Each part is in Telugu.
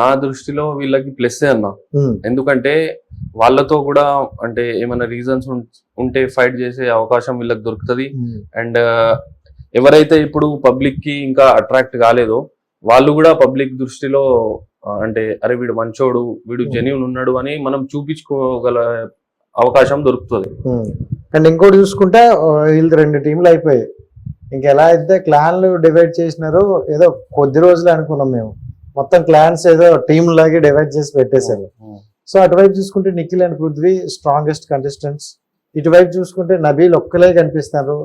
నా దృష్టిలో వీళ్ళకి ప్లస్ అన్న. ఎందుకంటే వాళ్ళతో కూడా అంటే ఏమైనా రీజన్స్ ఉంటే ఫైట్ చేసే అవకాశం వీళ్ళకి దొరుకుతుంది. అండ్ ఎవరైతే ఇప్పుడు పబ్లిక్కి ఇంకా అట్రాక్ట్ కాలేదో వాళ్ళు కూడా పబ్లిక్ దృష్టిలో అంటే అరే వీడు మంచోడు వీడు. జెన్యున్ ఉన్నాడు అని మనం చూపించుకోగల అవకాశం దొరుకుతుంది. అండ్ ఇంకోటి చూసుకుంటే వీళ్ళు రెండు టీంలు అయిపోయాయి. ఇంక ఎలా అయితే క్లాన్లు డివైడ్ చేసినారో ఏదో కొద్ది రోజులు అనుకున్నాం మేము. మొత్తం క్లాన్స్ ఏదో టీం లాగే డివైడ్ చేసి పెట్టేశారు. సో అటువైపు చూసుకుంటే Nikhil and Prithvi strongest contestants ఇటువైపు చూసుకుంటే నబీల్ ఒక్కలే కనిపిస్తున్నారు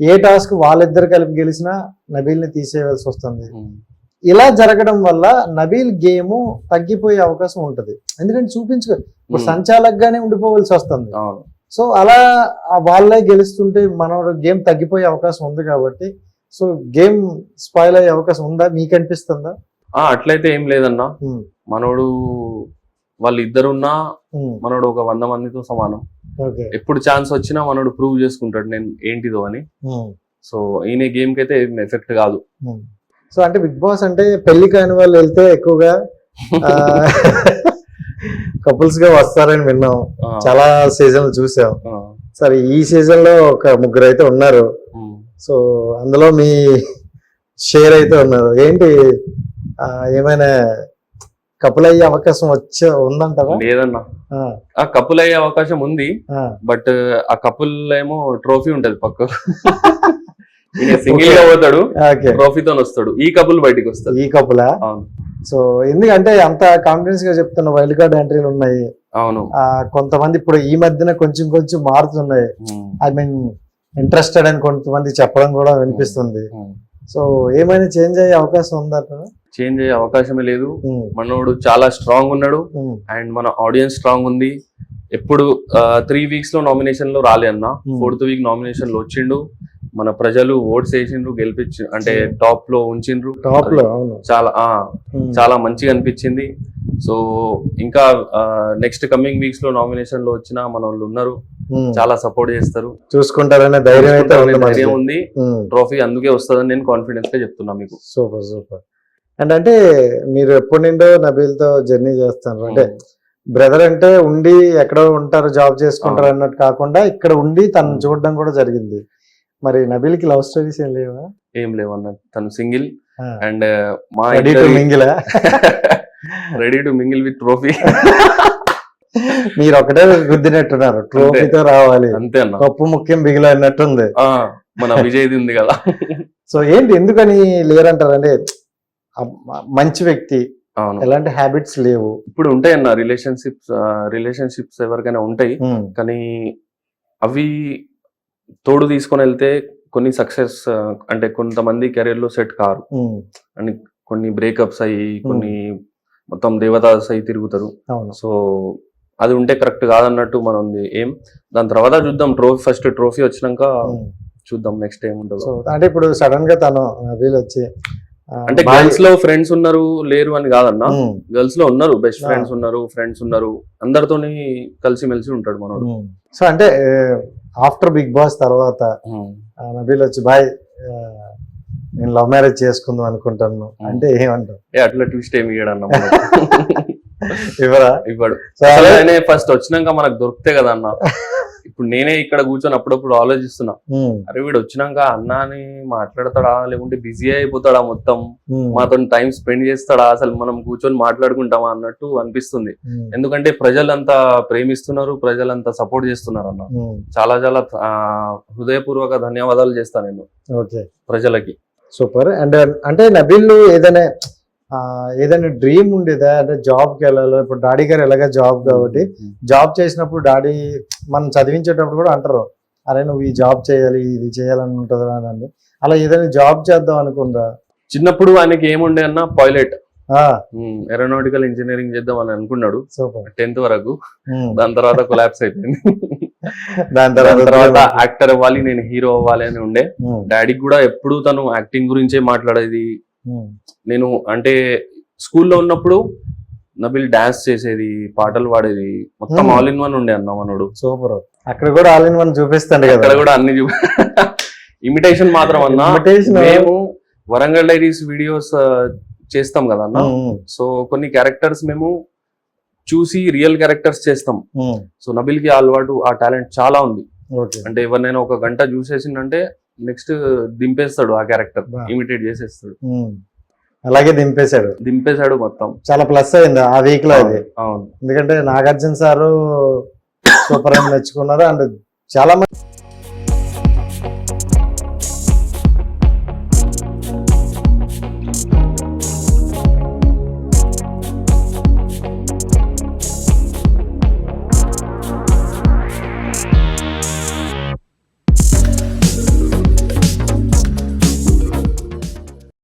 ఏ టాస్క్ వాళ్ళిద్దరు కలిపి గెలిచినా నబీల్ని తీసేయవలసి వస్తుంది. ఇలా జరగడం వల్ల నబీల్ గేమ్ తగ్గిపోయే అవకాశం ఉంటది. ఎందుకంటే చూపించుకో ఇప్పుడు సంచాలకుగానే ఉండిపోవలసి వస్తుంది. సో అలా వాళ్ళే గెలుస్తుంటే మన గేమ్ తగ్గిపోయే అవకాశం ఉంది కాబట్టి సో గేమ్ స్పాయిల్ అయ్యే అవకాశం ఉందా? మీకు అనిపిస్తుందా? అట్లయితే ఏం లేదన్నా. మనోడు వాళ్ళు ఇద్దరున్నా మనోడు ఒక వంద మందితో సమానం. ఎప్పుడు ఛాన్స్ వచ్చినా మనోడు ప్రూవ్ చేసుకుంటాడు నేను ఏంటిదో అని. సో ఈయన గేమ్కి అయితే ఏం ఎఫెక్ట్ కాదు. సో అంటే బిగ్ బాస్ అంటే పెళ్ళి కాని వాళ్ళు వెళ్తే ఎక్కువగా కపుల్స్ గా వస్తారని విన్నాం. చాలా సీజన్లు చూసాం. సరే ఈ సీజన్లో ఒక ముగ్గురు అయితే ఉన్నారు. సో అందులో మీ షేర్ అయితే ఉన్నారు. ఏంటి ఏమైనా కపుల్ అయ్యే అవకాశం వచ్చే ఉందంటారా లేదన్నా. ఆ, కపుల్ అయ్యే అవకాశం ఉంది బట్ ఆ కపుల్ ఏమో ట్రోఫీ ఉంటది పక్క సింగిల్గా పోతాడు ట్రోఫీతో వస్తాడు. ఈ కపుల్ బయటికి వస్తాడు. ఈ కపులా? సో ఎందుకంటే అంత కాన్ఫిడెన్స్గా చెప్తున్న వైల్డ్ కార్డ్ ఎంట్రీలు ఉన్నాయి. అవును. ఆ కొంతమంది ఇప్పుడు ఈ మధ్యన కొంచెం కొంచెం మారుతున్నాయి. ఐ మీన్ ఇంట్రెస్టెడ్ అని కొంతమంది చెప్పడం కూడా వినిపిస్తుంది. సో ఏమైనా చేంజ్ అయ్యే అవకాశం ఉందట చేంజ్ అయ్యే అవకాశమే లేదు. మనోడు చాలా స్ట్రాంగ్ ఉన్నాడు. అండ్ మన ఆడియన్స్ స్ట్రాంగ్ ఉంది. ఎప్పుడు త్రీ వీక్స్లో నామినేషన్లో రాలే అన్న. ఫోర్త్ వీక్ నామినేషన్లో వచ్చిండు. మన ప్రజలు ఓట్స్ వేసిండ్రు గెలిపించి అంటే టాప్లో ఉంచిండ్రు. టాప్లో చాలా. చాలా మంచిగా అనిపించింది. సో ఇంకా నెక్స్ట్ కమింగ్ వీక్స్లో నామినేషన్లో వచ్చిన మన వాళ్ళు ఉన్నారు. చాలా సపోర్ట్ చేస్తారు. చూసుకుంటారనే ధైర్యం అయితే ఉంది ధైర్యం ఉంది. ఉమ్. ట్రోఫీ అందుకే వస్తుందని నేను కాన్ఫిడెన్స్గా చెప్తున్నా మీకు. సూపర్ సూపర్ అండ్ అంటే మీరు ఎప్పటి నుండో నబీల్తో జర్నీ చేస్తారు అంటే బ్రదర్ అంటే ఉండి ఎక్కడో ఉంటారు జాబ్ చేసుకుంటారు అన్నట్టు కాకుండా ఇక్కడ ఉండి తను. చూడడం కూడా జరిగింది. మరి నబీల్కి లవ్ స్టోరీస్ ఏం లేవా? ఏం లేవన్న తను సింగిల్. అండ్ మా ready to మింగిలా ready to mingle with trophy మీరు ఒకటే గుద్దినట్టున్నారు ట్రోఫీతో రావాలి. అంతే కప్పు ముఖ్యం బిగిల అన్నట్టుంది. మన విజయ్ది ఉంది కదా. సో ఏంటి ఎందుకని లేరంటారు? అంటే అ- మంచి వ్యక్తి. అవును. ఎలాంటి హ్యాబిట్స్ లేవు. ఇప్పుడు ఉంటాయి అన్న రిలేషన్షిప్స్ రిలేషన్షిప్స్ ఎవరికైనా ఉంటాయి. కానీ అవి తోడు తీసుకొని వెళ్తే కొన్ని సక్సెస్ అంటే కొంతమంది కెరీర్లో సెట్ కారు. అని కొన్ని బ్రేకప్స్ అయ్యి కొన్ని మొత్తం దేవతాస్ అయ్యి తిరుగుతారు. సో అది ఉంటే కరెక్ట్ కాదన్నట్టు మనం ఉంది. ఏం? దాని తర్వాత చూద్దాం. ట్రోఫీ ఫస్ట్ ట్రోఫీ వచ్చినాక. చూద్దాం. నెక్స్ట్ ఏం సో ఉంటుందో అంటే ఇప్పుడు సడన్గా తను నబీల్ వచ్చి అంటే గర్ల్స్లో ఫ్రెండ్స్ ఉన్నారు లేరు అని కాదన్నా. గర్ల్స్లో ఉన్నారు బెస్ట్. ఫ్రెండ్స్ ఉన్నారు ఫ్రెండ్స్ ఉన్నారు. అందరితోని కలిసిమెలిసి ఉంటాడు మనోడు. సో అంటే ఆఫ్టర్ బిగ్ బాస్ తర్వాత నబీల్ వచ్చి బాయ్ నేను లవ్ మ్యారేజ్ చేసుకుందాం అనుకుంటాను. అంటే ఏమంటావు? ఏ అట్లా ట్విస్ట్ ఏమి ఇయ్యడన్న ఇవరా ఇవ్వడు. ఫస్ట్ వచ్చినాక మనకు దొరికితే కదా అన్న ఇప్పుడు నేనే ఇక్కడ కూర్చొని అప్పుడప్పుడు ఆలోచిస్తున్నా. అరే వీడు వచ్చినాక అన్న అని మాట్లాడతాడా? లేకుంటే బిజీ అయిపోతాడా మొత్తం? మాతో టైం స్పెండ్ చేస్తాడా? అసలు మనం కూర్చొని మాట్లాడుకుంటామా అన్నట్టు అనిపిస్తుంది. ఎందుకంటే ప్రజలంతా ప్రేమిస్తున్నారు ప్రజలంతా సపోర్ట్ చేస్తున్నారు అన్న. చాలా చాలా హృదయపూర్వక ధన్యవాదాలు చేస్తాను నేను ప్రజలకి. సూపర్. అండ్ అంటే నబీల్ ఏదైనా ఏదైనా డ్రీమ్ ఉండేదా? అంటే జాబ్కి వెళ్ళాలి? ఇప్పుడు డాడీ గారు ఎలాగ జాబ్ కాబట్టి జాబ్ చేసినప్పుడు డాడీ మనం చదివించేటప్పుడు కూడా అంటారు అరే నువ్వు ఈ జాబ్ చేయాలి ఇది చేయాలని ఉంటుంది అని అలా ఏదైనా జాబ్ చేద్దాం అనుకుందా? చిన్నప్పుడు ఆయనకి ఏముండే అన్న పైలట్ ఏరోనాటికల్ ఇంజనీరింగ్ చేద్దాం అని అనుకున్నాడు. టెన్త్ వరకు. దాని తర్వాత కొలాప్స్ అయిపోయింది. దాని తర్వాత యాక్టర్ అవ్వాలి నేను హీరో అవ్వాలి అని ఉండే. డాడీకి కూడా ఎప్పుడు తను యాక్టింగ్ గురించే మాట్లాడేది. నేను అంటే స్కూల్లో ఉన్నప్పుడు నబిల్ డాన్స్ చేసేది పాటలు పాడేది మొత్తం Hmm. ఆల్ ఇన్ వన్ ఉండే అన్న మనోడు. సూపర్ అక్కడ కూడా ఆల్ ఇన్ వన్ చూపిస్తాడు అక్కడ కూడా అన్ని చూ ఇమిటేషన్ మాత్రం అన్న. మేము వరంగల్ డైరీస్ వీడియోస్ చేస్తాం కదా అన్న. సో కొన్ని క్యారెక్టర్స్ మేము చూసి రియల్ క్యారెక్టర్స్ చేస్తాం. సో నబిల్కి అలవాటు ఆ టాలెంట్ చాలా ఉంది. అంటే ఎవరినైనా ఒక గంట చూసేసిందంటే నెక్స్ట్ దింపేస్తాడు ఆ క్యారెక్టర్. ఇమిటేట్ చేసేస్తాడు. అలాగే దింపేశాడు. దింపేశాడు మొత్తం. చాలా ప్లస్ అయింది ఆ వీక్లో అది. ఎందుకంటే నాగార్జున సారు సూపర్ అని మెచ్చుకున్నారు అండ్ చాలా మంది